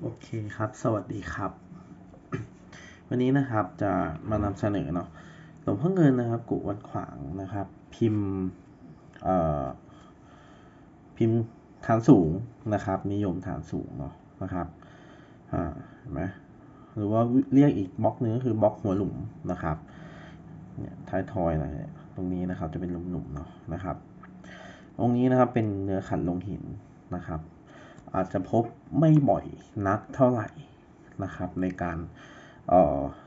โอเคครับ สวัสดีครับ วันนี้นะครับจะมานำเสนอเนาะหลวงพ่อเงินนะครับ กุวัดขวางนะครับ พิมพ์เอ่อพิมพ์ฐานสูงนะครับ นิยมฐานสูงเนาะนะครับอ่าเห็นไหมหรือว่าเรียกอีกบล็อกนึงก็คือบล็อกหัวหลุมนะครับเนี่ยท้ายทอยอะไรตรงนี้นะครับจะเป็นหลุมๆเนาะนะครับ องค์นี้นะครับเป็นเนื้อขันลงหินนะครับ อาจจะพบไม่บ่อยนักเท่าไหร่นะครับ ในการ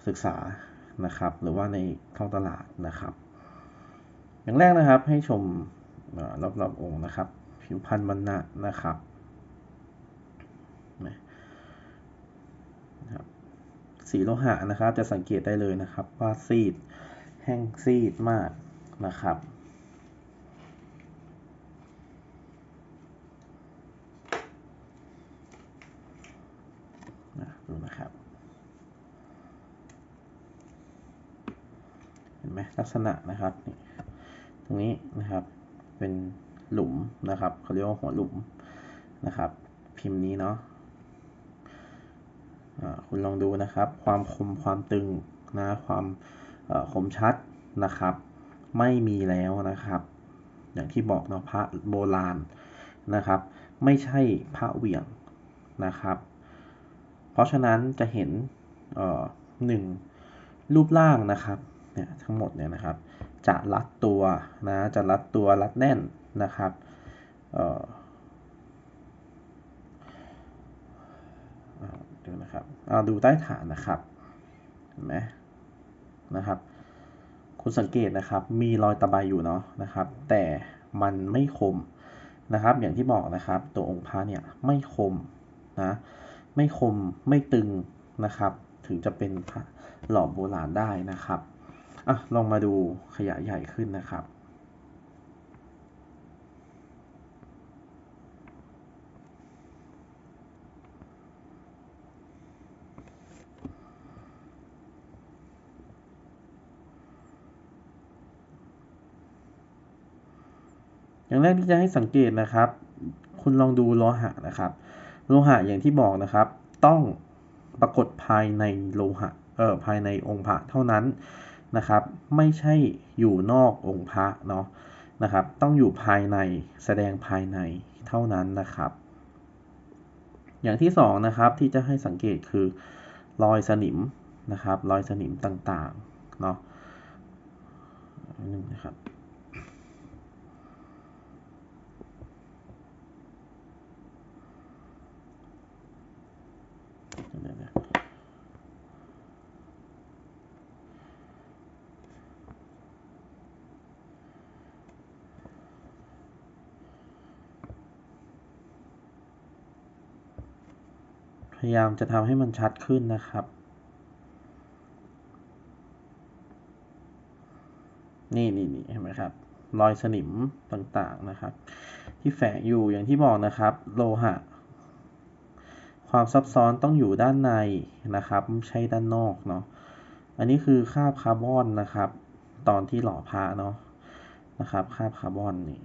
ศึกษานะครับ หรือว่าในท้องตลาดนะครับ อย่างแรกนะครับให้ชมรอบๆองค์นะครับ ผิวพันธ์มันนะนะครับสีโลหะนะครับ จะสังเกตได้เลยนะครับ ว่าซีดแห้งซีดมากนะครับดูนะครับ เห็น ไหมลักษณะนะครับ ตรงนี้นะครับเป็นหลุมนะครับเขาเรียกว่าหัวหลุมนะครับ พิมพ์นี้เนาะคุณลองดูนะครับ ความคมความตึงนะความคมชัดนะครับ ไม่มีแล้วนะครับ อย่างที่บอกเนาะพระโบราณนะครับ ไม่ใช่พระเหวี่ยงนะครับ เพราะฉะนั้นจะเห็นหนึ่งรูปร่างนะครับ เนี่ยทั้งหมดเนี่ยนะครับ จะรัดตัวนะจะรัดตัวรัดแน่นนะครับดูนะครับเอาดูใต้ฐานนะครับเห็นไหมนะครับ คุณสังเกตนะครับมีรอยตะไบอยู่เนาะนะครับ แต่มันไม่คมนะครับ อย่างที่บอกนะครับ ตัวองค์พระเนี่ยไม่คมนะไม่คมไม่ตึงนะครับ ถึงจะเป็นหล่อโบราณได้นะครับ อะลองมาดูขยายใหญ่ขึ้นนะครับอย่างแรกที่จะให้สังเกตนะครับ คุณลองดูโลหะนะครับ โลหะอย่างที่บอกนะครับ ต้องปรากฏภายในโลหะ เออภายในองค์พระเท่านั้น นะครับ ไม่ใช่อยู่นอกองค์พระเนาะนะครับ ต้องอยู่ภายในแสดงภายในเท่านั้นนะครับ อย่างที่สองนะครับที่จะให้สังเกตคือรอยสนิมนะครับ รอยสนิมต่างๆเนาะนึงนะครับพ ยายามจะทำให้มันชัดขึ้นนะครับ นี่นี่นี่เห็นไหมครับ รอยสนิมต่างๆนะครับ ที่แฝงอยู่อย่างที่บอกนะครับ โลหะ ความซับซ้อนต้องอยู่ด้านในนะครับไม่ใช่ด้านนอกเนาะอันนี้คือคาบคาร์บอนนะครับ ตอนที่หล่อพระเนาะนะครับคาบคาร์บอนนี่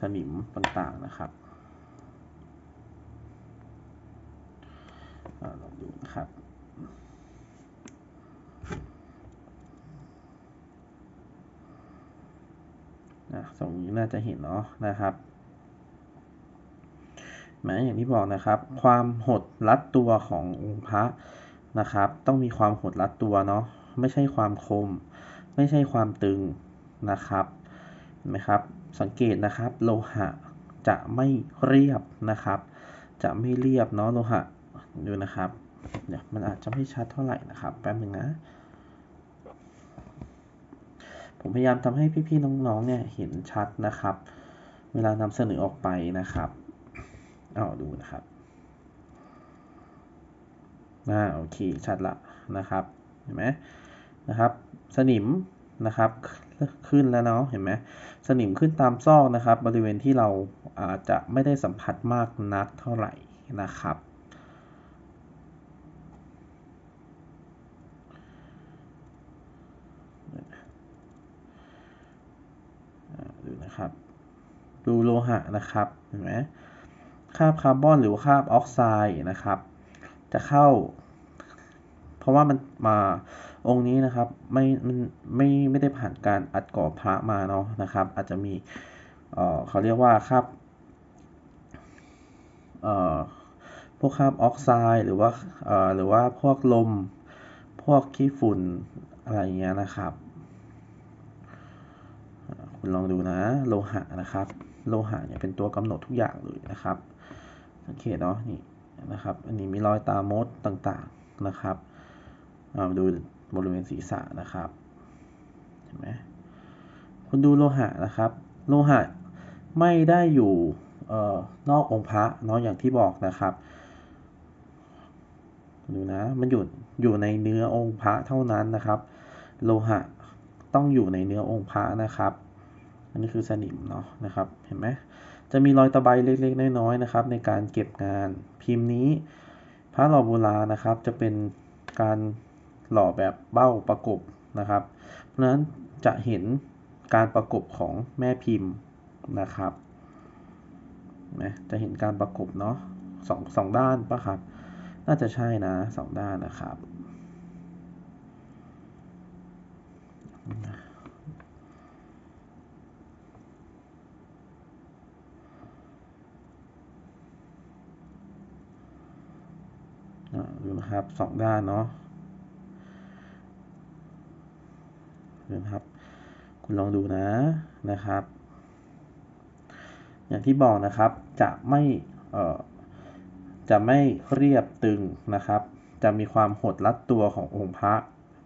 สนิมต่างๆนะครับลองดูนะครับนะ ตรงนี้น่าจะเห็นเนาะนะครับแม้อย่างที่บอกนะครับ ความหดรัดตัวขององค์พระนะครับ ต้องมีความหดรัดตัวเนาะไม่ใช่ความคม ไม่ใช่ความตึงนะครับเห็นไหมครับ สังเกตนะครับ โลหะจะไม่เรียบนะครับ จะไม่เรียบเนาะโลหะดูนะครับ เดี๋ยวมันอาจจะไม่ชัดเท่าไหร่นะครับแป๊บหนึ่งนะ ผมพยายามทำให้พี่ๆน้องๆเนี่ยเห็นชัดนะครับ เวลานำเสนอออกไปนะครับเอาดูนะครับนะโอเคชัดละนะครับเห็นไหมนะครับ สนิมนะครับขึ้นแล้วเนาะเห็นไหมสนิมขึ้นตามซอกนะครับ บริเวณที่เราอาจจะไม่ได้สัมผัสมากนักเท่าไหร่นะครับดู นะครับ ดูโลหะนะครับเห็นไหมคาบคาร์บอนหรือคาบออกไซด์นะครับ จะเข้า เพราะว่ามันมาองค์นี้นะครับไม่มันไม่ไม่ได้ผ่านการอัดกรอบพระมาเนาะนะครับ อาจจะมีเอ่อเขาเรียกว่าคราบเอ่อพวกคาบออกไซด์หรือว่าเอ่อหรือว่าพวกลมพวกขี้ฝุ่นอะไรเงี้ยนะครับ คุณลองดูนะโลหะนะครับ โลหะเนี่ยเป็นตัวกำหนดทุกอย่างเลยนะครับ สังเกตเนาะนี่นะครับ อันนี้มีรอยตามดต่างๆนะครับเอามาดูบริเวณศีรษะนะครับเห็นไหมคุณดูโลหะนะครับ โลหะไม่ได้อยู่เอ่อนอกองค์พระเนาะอย่างที่บอกนะครับดูนะมันอยู่อยู่ในเนื้อองค์พระเท่านั้นนะครับ โลหะต้องอยู่ในเนื้อองค์พระนะครับ อันนี้คือสนิมเนาะนะครับ เห็นไหมจะมีรอยตะไบเล็กๆ น้อยๆนะครับ ในการเก็บงานพิมพ์นี้ พระหล่อโบราณนะครับ จะเป็นการหล่อแบบเบ้าประกบนะครับ เพราะฉะนั้นจะเห็นการประกบของแม่พิมพ์นะครับนะจะเห็นการประกบเนาะสองสองด้านปะครับ น่าจะใช่นะสองด้านนะครับ อ่าดู นะครับสองด้านเนาะนะครับ คุณลองดูนะนะครับ อย่างที่บอกนะครับจะไม่เอ่อจะไม่เรียบตึงนะครับ จะมีความหดรัดตัวขององค์พระ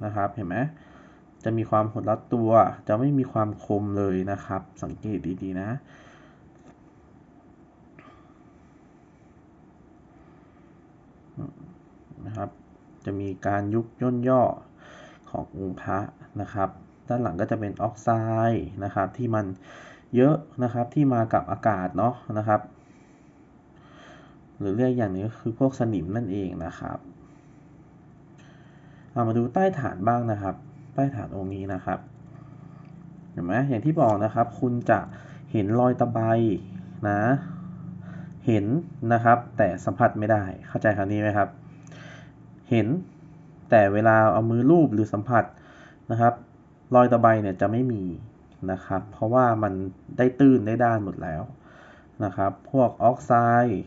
นะครับ เห็นไหมจะมีความหดรัดตัว จะไม่มีความคมเลยนะครับ สังเกตดีๆนะ นะครับ จะมีการยุบย่นย่อขององค์พระนะครับ ด้านหลังก็จะเป็นออกไซด์นะครับที่มันเยอะนะครับที่มากับอากาศเนาะนะครับ หรือเรียกอย่างนี้ก็คือพวกสนิมนั่นเองนะครับเอามาดูใต้ฐานบ้างนะครับ ใต้ฐานองค์นี้นะครับเห็นไหมอย่างที่บอกนะครับ คุณจะเห็นรอยตะไบนะ เห็นนะครับ แต่สัมผัสไม่ได้เข้าใจคำนี้ไหมครับ เห็น แต่เวลาเอามือลูบหรือสัมผัสนะครับ รอยตะไบเนี่ยจะไม่มีนะครับ เพราะว่ามันได้ตื้นได้ด้านหมดแล้วนะครับ พวกออกไซด์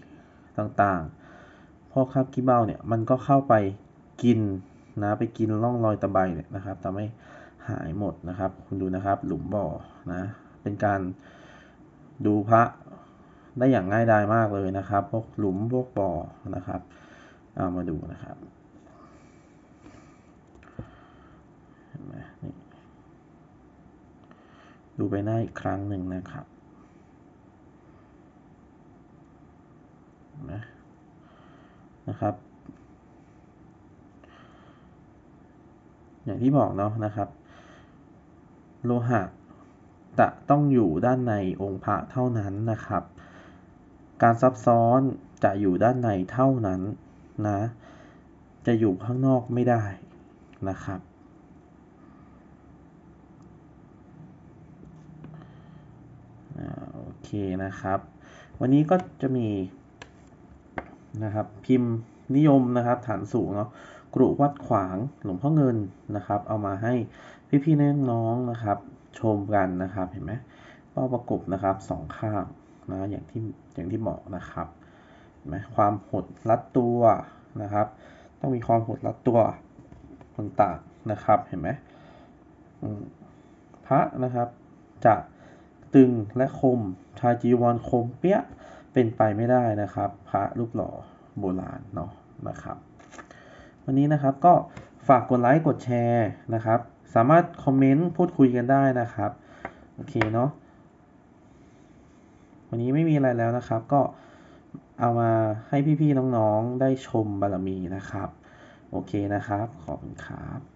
ต่างๆ พวกคราบขี้เบ้าเนี่ยมันก็เข้าไปกินนะไปกินร่องรอยตะไบเนี่ยนะครับทำให้หายหมดนะครับ คุณดูนะครับหลุมบ่อนะเป็นการดูพระได้อย่างง่ายดายมากเลยนะครับ พวกหลุมพวกบ่อนะครับ เอามาดูนะครับเห็ นไหมนี่ดูไปหน้าอีกครั้งหนึ่งนะครับนไหมนะครับ อย่างที่บอกเนาะนะครับ โลหะจะต้องอยู่ด้านในองค์พระเท่านั้นนะครับ การซับซ้อนจะอยู่ด้านในเท่านั้นนะ จะอยู่ข้างนอกไม่ได้นะครับ อ่าโอเค นะครับ วันนี้ก็จะมีนะครับพิมพ์นิยมนะครับ ฐานสูงเนาะกรุวัดขวางหลวงพ่อเงินนะครับ เอามาให้พี่ๆน้องๆนะครับ ชมกันนะครับเห็นไหมเป้าประกบนะครับสองข้างนะอย่างที่อย่างที่บอกนะครับเห็นไหมความหดรัดตัวนะครับ ต้องมีความหดรัดตัวต่างๆนะครับเห็นไหมอืมพระนะครับจะ ตึงและคมชายจีวรคมเปี้ยเป็นไปไม่ได้นะครับ พระรูปหล่อโบราณเนาะนะครับ วันนี้นะครับก็ฝากกดไลค์กดแชร์นะครับ สามารถคอมเมนต์พูดคุยกันได้นะครับ โอเคเนาะวันนี้ไม่มีอะไรแล้วนะครับ ก็เอามาให้พี่ๆน้องๆได้ชมบารมีนะครับ โอเคนะครับ ขอบคุณครับ